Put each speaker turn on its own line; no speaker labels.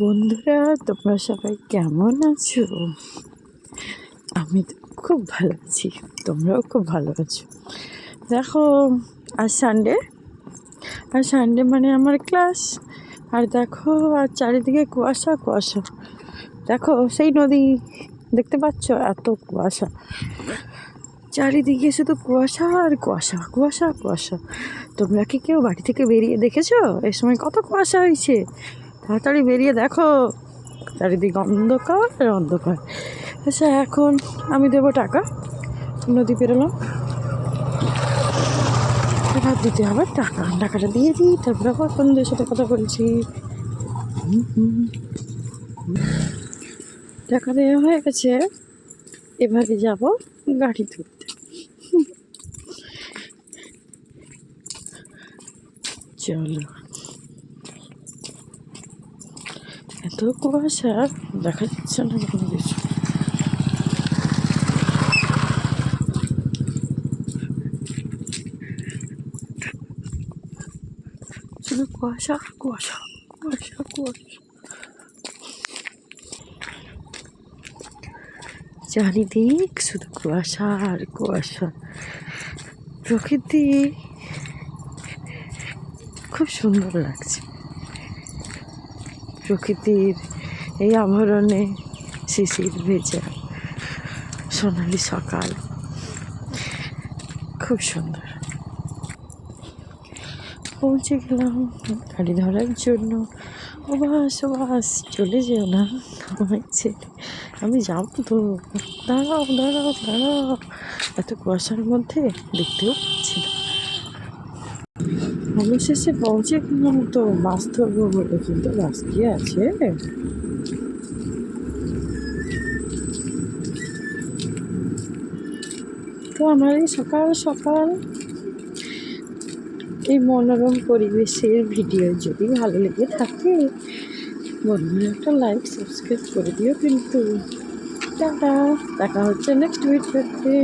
বন্ধুরা, তোমরা সবাই কেমন আছো? আমি তো খুব ভালো আছি, তোমরাও খুব ভালো আছো। দেখো আর সানডে আর সানডে মানে আমার ক্লাস আর দেখো, আর চারিদিকে কুয়াশা কুয়াশা। দেখো, সেই নদী, দেখতে পাচ্ছ? এত কুয়াশা। চারিদিকে শুধু কুয়াশা আর কুয়াশা কুয়াশা কুয়াশা। তোমরা কি কেউ বাড়ি থেকে বেরিয়ে দেখেছ? এই সময় কত কুয়াশা হয়েছে। তাড়াতাড়ি বেরিয়ে দেখো। চারিদিকে অন্ধকার অন্ধকার। আচ্ছা এখন আমি দেবো টাকা। নদী পেরোলাম। টাকা দিতে হবে টাকা। টাকাটা দিয়ে দিই, তারপরে বন্ধুদের সাথে কথা বলছি। টাকা দেওয়া হয়ে গেছে। এবারে যাব গাড়ি ধরতে। চলো। এত কুয়াশা, দেখা যাচ্ছে না কোনো কিছু। শুধু কুয়াশা কুয়াশা কুয়াশা কুয়াশা। চারিদিক শুধু কুয়াশা আর কুয়াশা। প্রকৃতি খুব সুন্দর লাগছে। প্রকৃতির এই আভরণে শিশির ভেজা সোনালি সকাল। খুব সুন্দর। পৌঁছে গেলাম গাড়ি ধরার জন্য। ও বাস ও বাস চলে যেও না আমার ছেলে আমি যাব তো। দাঁড়াও দাঁড়াও দাঁড়াও। এত কুয়াশার মধ্যে দেখতেও পাচ্ছি না। অবশেষে পৌঁছে গেলাম তো বাস ধরবো বলে কিন্তু বাস কি আছে? তো আমার এই সকাল সকাল এই মনোরম পরিবেশের ভিডিও যদি ভালো লেগে থাকে, বন্ধুরা একটা লাইক সাবস্ক্রাইব করে দিও কিন্তু। টাটা, দেখা হচ্ছে নেক্সট ভিডিওতে